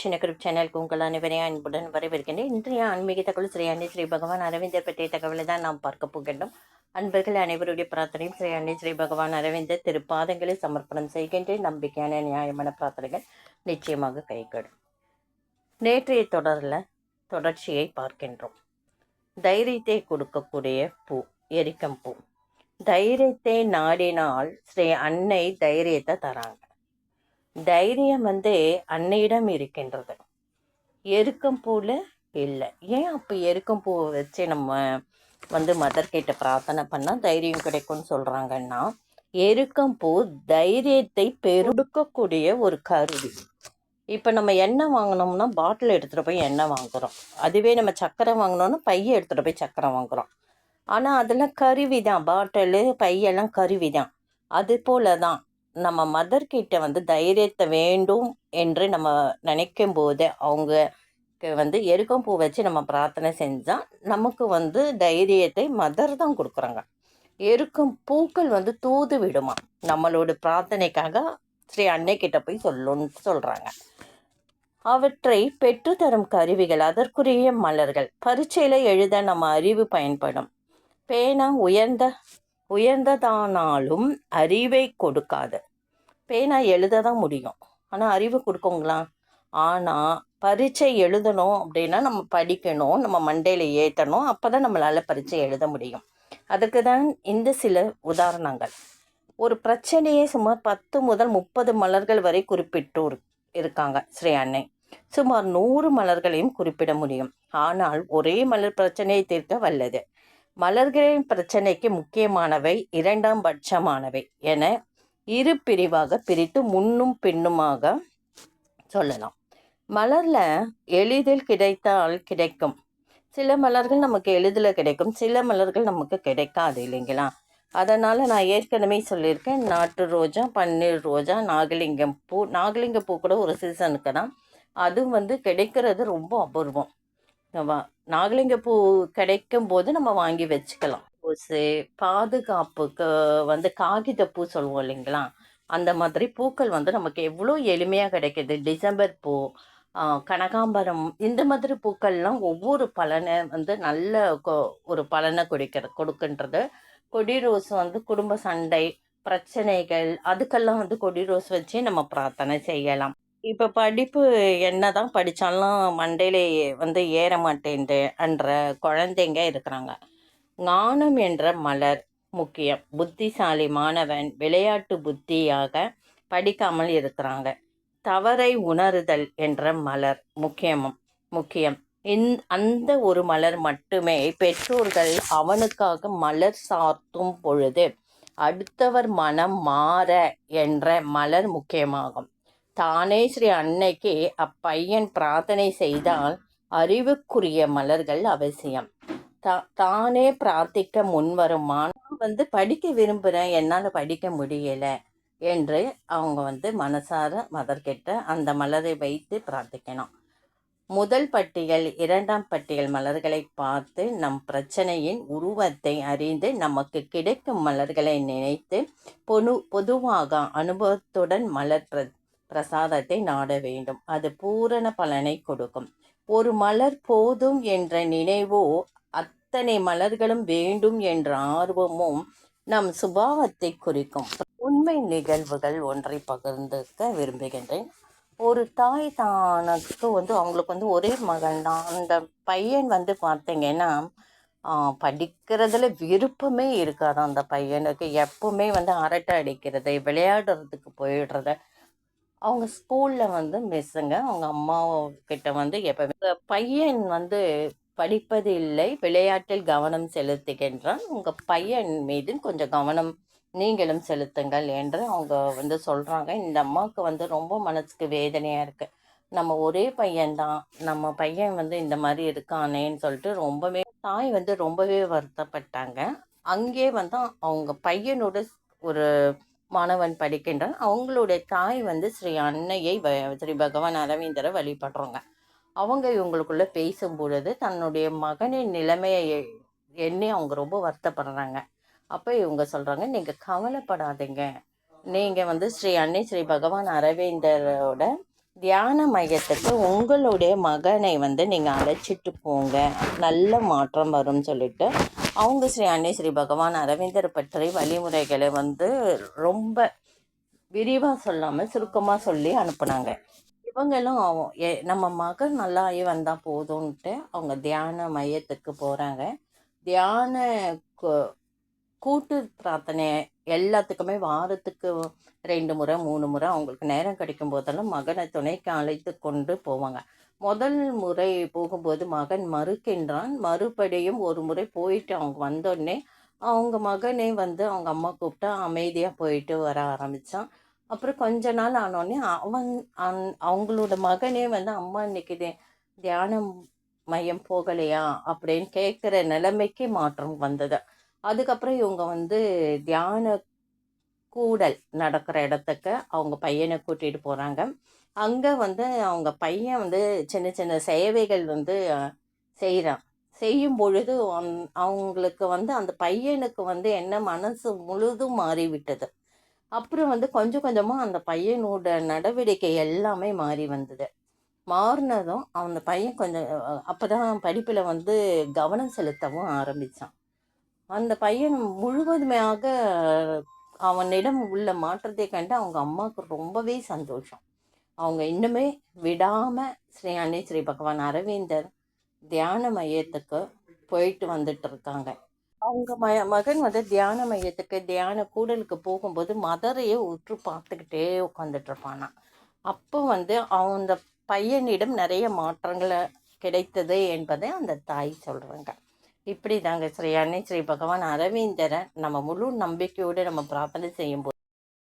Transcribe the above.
சின்ன குரூப் சேனலுக்கு உங்கள் அனைவரையும் அன்புடன் வரவேற்கின்றேன். இன்றைய ஆன்மீக தகவல் ஸ்ரீ அன்னை ஸ்ரீ பகவான் அரவிந்தர் பற்றிய தகவலை தான் நாம் பார்க்க போகின்றோம். அன்பர்கள் அனைவருடைய பிரார்த்தனையும் ஸ்ரீ அன்னை ஸ்ரீ பகவான் அரவிந்தர் திருப்பாதங்களை சமர்ப்பணம் செய்கின்றேன். நம்பிக்கையான நியாயமான பிரார்த்தனைகள் நிச்சயமாக கைகூடும். நேற்றைய தொடரில் தொடர்ச்சியை பார்க்கின்றோம். தைரியத்தை கொடுக்கக்கூடிய பூ எரிக்கம் பூ. தைரியத்தை நாடினால் ஸ்ரீ அன்னை தைரியத்தை தராங்க. தைரியம் வந்து அன்னையிடம் இருக்கின்றது. எருக்கம் பூவில் இல்லை. ஏன் அப்போ எருக்கம் பூவை வச்சு நம்ம வந்து மதர்கிட்ட பிரார்த்தனை பண்ணால் தைரியம் கிடைக்கும்னு சொல்கிறாங்கன்னா எருக்கம் பூ தைரியத்தை பெருடுக்கக்கூடிய ஒரு கருவி. இப்போ நம்ம எண்ணெய் வாங்கினோம்னா பாட்டில் எடுத்துகிட்டு போய் எண்ணெய் வாங்குகிறோம் அதுவே நம்ம சக்கரை வாங்கினோன்னா பையை எடுத்துகிட்டு போய் சக்கரை வாங்குகிறோம் ஆனால் அதெல்லாம் கருவி தான் பாட்டிலு பையெல்லாம் கருவி தான் அது போல தான் நம்ம மதர்கிட்ட வந்து தைரியத்தை வேண்டும் என்று நம்ம நினைக்கும் போது அவங்க வந்து எருக்கம் பூ வச்சு நம்ம பிரார்த்தனை செஞ்சால் நமக்கு வந்து தைரியத்தை மதர் தான் கொடுக்குறாங்க. எருக்கும் பூக்கள் வந்து தூது விடுமா? நம்மளோட பிரார்த்தனைக்காக ஸ்ரீ அன்னை கிட்ட போய் சொல்லுன்னு சொல்கிறாங்க அவற்றை பெற்றுத்தரும் கருவிகள் அதற்குரிய மலர்கள் பரீட்சையில் எழுத நம்ம அறிவு பயன்படும். பேனா உயர்ந்த உயர்ந்ததானாலும் அறிவை கொடுக்காது. பேனா எழுத தான் முடியும். ஆனால் அறிவு கொடுக்குங்களா? ஆனால் பரீட்சை எழுதணும் அப்படின்னா நம்ம படிக்கணும் நம்ம மண்டையில் ஏற்றணும் அப்போ தான் நம்மளால் பரீட்சை எழுத முடியும். அதுக்கு தான் இந்த சில உதாரணங்கள். ஒரு பிரச்சனையை சுமார் பத்து முதல் முப்பது மலர்கள் வரை குறிப்பிட்டு இருக்காங்க ஸ்ரீ அன்னை. சுமார் நூறு மலர்களையும் குறிப்பிட முடியும். ஆனால் ஒரே மலர் பிரச்சனையை தீர்க்க வல்லது. மலர்களின் பிரச்சனைக்கு முக்கியமானவை இரண்டாம் பட்சமானவை என இரு பிரிவாக பிரித்து முன்னும் பின்னுமாக சொல்லலாம். மலரில் எளிதில் கிடைத்தால் கிடைக்கும். சில மலர்கள் நமக்கு எளிதில் கிடைக்கும். சில மலர்கள் நமக்கு கிடைக்காது இல்லைங்களா? அதனால் நான் ஏற்கனவே சொல்லியிருக்கேன். நாட்டு ரோஜா பன்னீர் ரோஜா நாகலிங்கம் பூ நாகலிங்க பூ கூட ஒரு சீசனுக்கு தான். அதுவும் வந்து கிடைக்கிறது ரொம்ப அபூர்வம். நாகலிங்க பூ கிடைக்கும் போது நம்ம வாங்கி வச்சுக்கலாம். ரோஸு பாதுகாப்புக்கு வந்து காகித பூ சொல்லுவோம் இல்லைங்களா? அந்த மாதிரி பூக்கள் வந்து நமக்கு எவ்வளோ எளிமையாக கிடைக்கிது. டிசம்பர் பூ கனகாம்பரம் இந்த மாதிரி பூக்கள்லாம் ஒவ்வொரு பலனை வந்து நல்ல ஒரு பலனை கொடுக்கிற கொடுக்குன்றது. கொடி ரோஸ் வந்து குடும்ப சண்டை பிரச்சனைகள் அதுக்கெல்லாம் வந்து கொடி ரோஸ் வச்சு நம்ம பிரார்த்தனை செய்யலாம். இப்போ படிப்பு என்ன தான் படித்தாலும் மண்டையிலே வந்து ஏற மாட்டேன்ட்டு என்ற குழந்தைங்க இருக்கிறாங்க. ஞானம் என்ற மலர் முக்கியம். புத்திசாலி மாணவன் விளையாட்டு புத்தியாக படிக்காமல் இருக்கிறாங்க. தவறை உணருதல் என்ற மலர் முக்கியமும் முக்கியம். இந் அந்த ஒரு மலர் மட்டுமே பெற்றோர்கள் அவனுக்காக மலர் சார்த்தும் பொழுது அடுத்தவர் மனம் மாற என்ற மலர் முக்கியமாகும். தானே ஸ்ரீ அன்னைக்கு அப்பையன் பிரார்த்தனை செய்தால் அறிவுக்குரிய மலர்கள் அவசியம். தானே பிரார்த்திக்க முன்வருமான். வந்து படிக்க விரும்புகிறேன் என்னால் படிக்க முடியலை என்று அவங்க வந்து மனசார மதர்கிட்ட அந்த மலரை வைத்து பிரார்த்திக்கணும். முதல் பட்டியல் இரண்டாம் பட்டியல் மலர்களை பார்த்து நம் பிரச்சனையின் உருவத்தை அறிந்து நமக்கு கிடைக்கும் மலர்களை நினைத்து பொது பொதுவாக அனுபவத்துடன் மலர் பிர பிரசாதத்தை நாட வேண்டும். அது பூரண பலனை கொடுக்கும். ஒரு மலர் போதும் என்ற நினைவோ அத்தனை மலர்களும் வேண்டும் என்ற ஆர்வமும் நம் சுபாவத்தை குறிக்கும். உண்மை நிகழ்வுகள் ஒன்றை பகிர்ந்துக்க விரும்புகின்றேன். ஒரு தாய் தானுக்கு வந்து அவங்களுக்கு வந்து ஒரே மகன் தான். அந்த பையன் வந்து பார்த்தீங்கன்னா படிக்கிறதுல விருப்பமே இருக்காது அந்த பையனுக்கு. எப்பவுமே வந்து அரட்டை அடிக்கிறது விளையாடுறதுக்கு போயிடுறது. அவங்க ஸ்கூலில் வந்து மிஸ்ஸுங்க அவங்க அம்மா கிட்ட வந்து எப்போ பையன் வந்து படிப்பது இல்லை விளையாட்டில் கவனம் செலுத்துகின்றான். உங்கள் பையன் மீது கொஞ்சம் கவனம் நீங்களும் செலுத்துங்கள் என்று அவங்க வந்து சொல்கிறாங்க இந்த அம்மாவுக்கு வந்து ரொம்ப மனசுக்கு வேதனையாக இருக்குது நம்ம ஒரே பையன்தான் நம்ம பையன் வந்து இந்த மாதிரி இருக்கானேன்னு சொல்லிட்டு ரொம்பவே தாய் வந்து ரொம்பவே வருத்தப்பட்டாங்க. அங்கே வந்து அவங்க பையனோட ஒரு மாணவன் படிக்கின்றான். அவங்களுடைய தாய் வந்து ஸ்ரீ அன்னையை ஸ்ரீ பகவான் அரவிந்தரை வழிபடுறோங்க. அவங்க இவங்களுக்குள்ளே பேசும் பொழுது தன்னுடைய மகனின் நிலைமையை எண்ணி அவங்க ரொம்ப வருத்தப்படுறாங்க. அப்போ இவங்க சொல்கிறாங்க நீங்கள் கவலைப்படாதீங்க. நீங்கள் வந்து ஸ்ரீ அன்னை ஸ்ரீ பகவான் அரவிந்தரோட தியான மையத்துக்கு உங்களுடைய மகனை வந்து நீங்கள் அழைச்சிட்டு போங்க. நல்ல மாற்றம் வரும்னு சொல்லிட்டு அவங்க ஸ்ரீ அன்னை ஸ்ரீ பகவான் அரவிந்தர் பற்றி வழிமுறைகளை வந்து ரொம்ப விரிவாக சொல்லாமல் சுருக்கமாக சொல்லி அனுப்புனாங்க. இவங்களும் எ- நம்ம மகன் நல்லாகி வந்தால் போதும்ன்ட்டு அவங்க தியான மையத்துக்கு போகிறாங்க தியான கூட்டு பிரார்த்தனை எல்லாத்துக்குமே வாரத்துக்கு ரெண்டு முறை மூணு முறை அவங்களுக்கு நேரம் கிடைக்கும் போதெல்லாம் மகனை துணைக்கு அழைத்து கொண்டு போவாங்க. முதல் முறை போகும்போது மகன் மறுக்கின்றான். மறுபடியும் ஒரு முறை போயிட்டு அவங்க வந்தோடனே அவங்க மகனே வந்து அவங்க அம்மா கூப்பிட்டா அமைதியாக போயிட்டு வர ஆரம்பித்தான் அப்புறம் கொஞ்ச நாள் ஆனோடனே அவன் அந்- அவங்களோட மகனே வந்து அம்மா இன்னைக்கு தியானம் மையம் போகலையா? அப்படின்னு கேட்குற நிலைமைக்கு மாற்றம் வந்தது. அதுக்கப்புறம் இவங்க வந்து தியான கூடல் நடக்கிற இடத்துக்கு அவங்க பையனை கூட்டிகிட்டு போகிறாங்க அங்கே வந்து அவங்க பையன் வந்து சின்ன சின்ன சேவைகள் வந்து செய்கிறான் செய்யும் பொழுது அவங்களுக்கு வந்து அந்த பையனுக்கு வந்து என்ன மனசு முழுதும் மாறிவிட்டது. அப்புறம் வந்து கொஞ்சம் கொஞ்சமாக அந்த பையனோட நடவடிக்கை எல்லாமே மாறி வந்தது. மாறினதும் அந்த பையன் கொஞ்சம் அப்போ தான் படிப்பில் வந்து கவனம் செலுத்தவும் ஆரம்பித்தான் அந்த பையன் முழுவதுமையாக அவனிடம் உள்ள மாற்றத்தை கண்டு அவங்க அம்மாவுக்கு ரொம்பவே சந்தோஷம். அவங்க இன்னுமே விடாமல் ஸ்ரீ அன்னை ஸ்ரீ பகவான் அரவிந்தர் தியான மையத்துக்கு போயிட்டு வந்துட்டு இருக்காங்க. அவங்க ம மகன் வந்து தியான மையத்துக்கு தியான கூடலுக்கு போகும்போது மதரையே உற்று பார்த்துக்கிட்டே உட்காந்துட்டு இருப்பானா அப்போ வந்து அந்த பையனிடம் நிறைய மாற்றங்களை கிடைத்தது என்பதை அந்த தாய் சொல்கிறாங்க இப்படி தாங்க ஸ்ரீ அன்னை ஸ்ரீ பகவான் அரவிந்தரை நம்ம முழு நம்பிக்கையோடு நம்ம பிரார்த்தனை செய்யும்போது